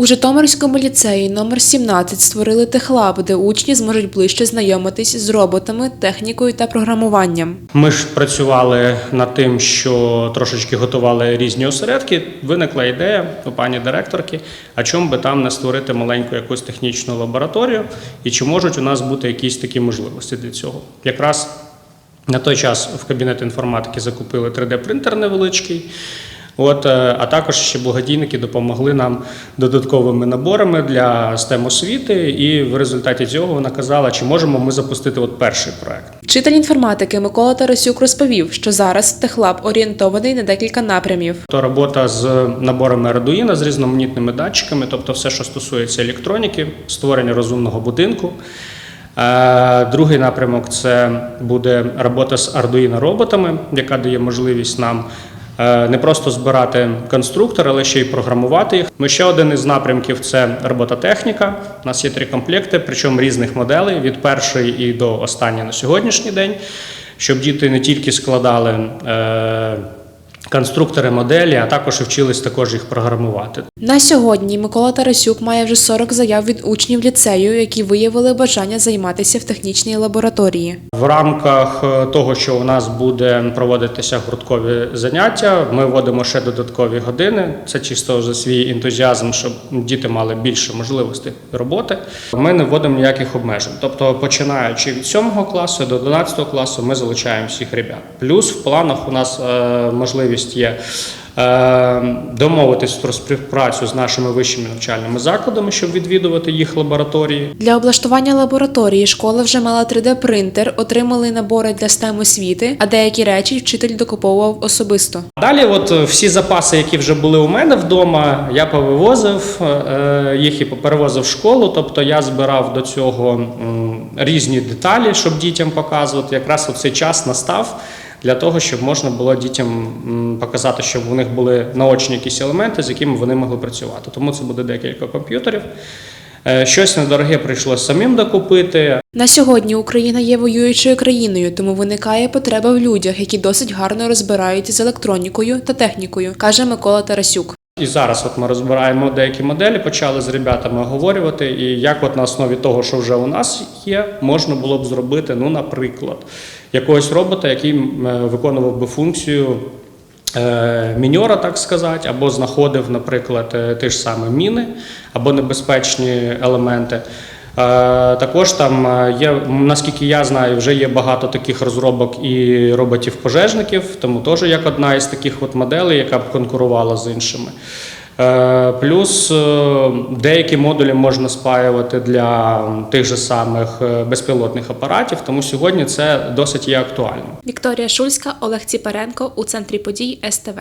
У Житомирському ліцеї номер 17 створили техлаб, де учні зможуть ближче знайомитись з роботами, технікою та програмуванням. Ми ж працювали над тим, що трошечки готували різні осередки. Виникла ідея у пані директорки, а чому би там не створити маленьку якусь технічну лабораторію, і чи можуть у нас бути якісь такі можливості для цього? Якраз на той час в кабінет інформатики закупили 3D-принтер невеличкий. От, е, а також ще благодійники допомогли нам додатковими наборами для STEM освіти, і в результаті цього вона казала, чи можемо ми запустити от перший проект. Вчитель інформатики Микола Тарасюк розповів, що зараз техлаб орієнтований на декілька напрямів. То робота з наборами Arduino, з різноманітними датчиками, тобто все, що стосується електроніки, створення розумного будинку. Е, Другий напрямок це буде робота з Arduino роботами, яка дає можливість нам не просто збирати конструктор, але ще й програмувати їх. Ми ще один із напрямків це робототехніка. У нас є три комплекти, причому різних моделей від першої і до останньої на сьогоднішній день, щоб діти не тільки складали. Конструктори моделі, а також вчились також їх програмувати. На сьогодні Микола Тарасюк має вже 40 заяв від учнів ліцею, які виявили бажання займатися в технічній лабораторії. В рамках е, того, що у нас буде проводитися гурткові заняття, ми вводимо ще додаткові години. Це чисто за свій ентузіазм, щоб діти мали більше можливостей роботи. Ми не вводимо ніяких обмежень. Тобто, починаючи від 7 класу до 11 класу, ми залучаємо всіх ребят. Плюс в планах у нас е, можливість є. е, Домовитись про співпрацю з нашими вищими навчальними закладами, щоб відвідувати їх лабораторії. Для облаштування лабораторії школа вже мала 3D-принтер, отримали набори для STEM освіти, а деякі речі вчитель докуповував особисто. Далі, от е, всі запаси, які вже були у мене вдома, я повивозив е, їх і перевозив в школу. Тобто я збирав до цього різні деталі, щоб дітям показувати. Якраз у цей час настав для того, щоб можна було дітям показати, щоб у них були наочні якісь елементи, з якими вони могли працювати. Тому це буде декілька комп'ютерів. Е, Щось недороге прийшло самим докупити, На сьогодні Україна є воюючою країною, тому виникає потреба в людях, які досить гарно розбираються з електронікою та технікою, каже Микола Тарасюк. І зараз от ми розбираємо деякі моделі, почали з ребятами оговорювати, і як от на основі того, що вже у нас є, можна було б зробити, ну, наприклад, якогось робота, який е, виконував би функцію е, міньора, так сказати, або знаходив, наприклад, е, ті ж саме міни або небезпечні елементи. Е, Також там е, є, наскільки я знаю, вже є багато таких розробок і роботів-пожежників, тому теж як одна із таких от моделей, яка б конкурувала з іншими. Е, Плюс деякі модулі можна спаювати для тих же самих безпілотних апаратів, тому сьогодні це досить є актуальним. Вікторія Шульська, Олег Ціпаренко у центрі подій СТВ.